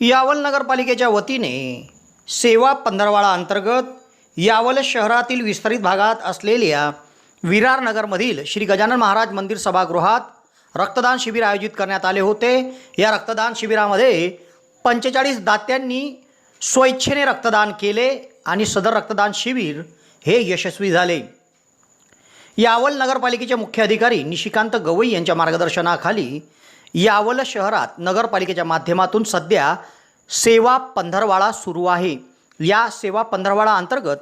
यावल नगरपालिकेच्या वतीने सेवा पंधरवाडा अंतर्गत यावल शहरातील विस्तारित भागात असलेल्या विरार नगरमधील श्री गजानन महाराज मंदिर सभागृहात रक्तदान शिबिर आयोजित करण्यात आले होते. या रक्तदान शिबिरामध्ये पंचेचाळीस दात्यांनी स्वेच्छेने रक्तदान केले आणि सदर रक्तदान शिबिर हे यशस्वी झाले. यावल नगरपालिकेचे मुख्य अधिकारी निशिकांत गवई यांच्या मार्गदर्शनाखाली यावल शहरात नगरपालिकेच्या माध्यमातून सध्या सेवा पंधरवाडा सुरू आहे. या सेवा पंधरवाडा अंतर्गत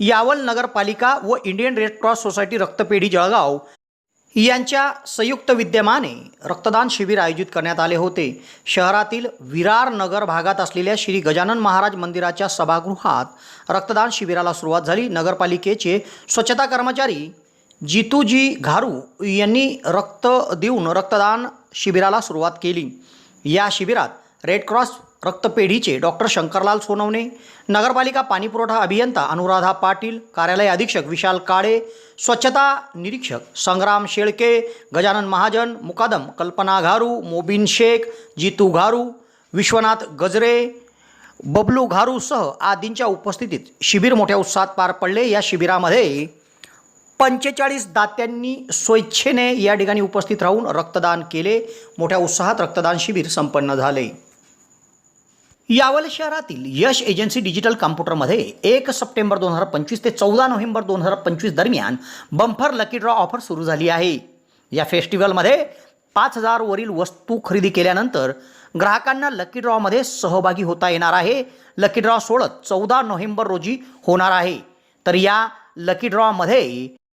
यावल नगरपालिका व इंडियन रेड क्रॉस सोसायटी रक्तपेढी जळगाव यांच्या संयुक्त विद्यमाने रक्तदान शिबिर आयोजित करण्यात आले होते. शहरातील विरार नगर भागात असलेल्या श्री गजानन महाराज मंदिराच्या सभागृहात रक्तदान शिबिराला सुरुवात झाली. नगरपालिकेचे स्वच्छता कर्मचारी जितूजी घारू यांनी रक्त देऊन रक्तदान शिबिराला सुरुवात केली. या शिबिरात रेड क्रॉस रक्तपेढीचे डॉक्टर शंकरलाल सोनवणे नगरपालिका पाणीपुरवठा अभियंता अनुराधा पाटील कार्यालय अधीक्षक विशाल काळे स्वच्छता निरीक्षक संग्राम शेळके गजानन महाजन मुकादम कल्पना घारू मोबिन शेख जितू घारू विश्वनाथ गजरे बबलू घारूसह आदींच्या उपस्थितीत शिबिर मोठ्या उत्साहात पार पडले. या शिबिरामध्ये पंचेचाळीस दात्यांनी स्वेच्छेने या ठिकाणी उपस्थित राहून रक्तदान केले. मोठ्या उत्साहात रक्तदान शिबिर संपन्न झाले. यावल शहरातील यश एजन्सी डिजिटल कॉम्प्युटरमध्ये एक सप्टेंबर दोन हजार पंचवीस ते चौदा नोव्हेंबर दोन हजार पंचवीस दरम्यान बम्फर लकी ड्रॉ ऑफर सुरू झाली आहे. या फेस्टिवलमध्ये पाच हजारवरील वस्तू खरेदी केल्यानंतर ग्राहकांना लकी ड्रॉमध्ये सहभागी होता येणार आहे. लकी ड्रॉ सोळत चौदा नोव्हेंबर रोजी होणार आहे. तर या लकी ड्रॉमध्ये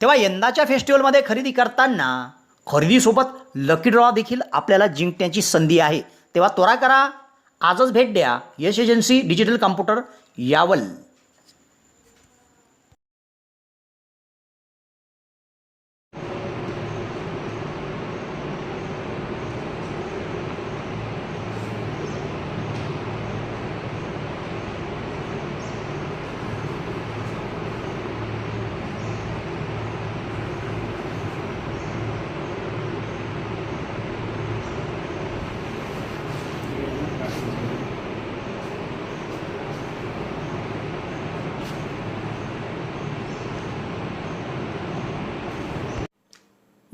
तेव्हा यंदाच्या फेस्टिवलमध्ये खरेदी करताना खरेदीसोबत लकी ड्रॉ देखील आपल्याला जिंकण्याची संधी आहे. तेव्हा त्वरा करा. आजच भेट द्या. Yash agency digital computer Yawal.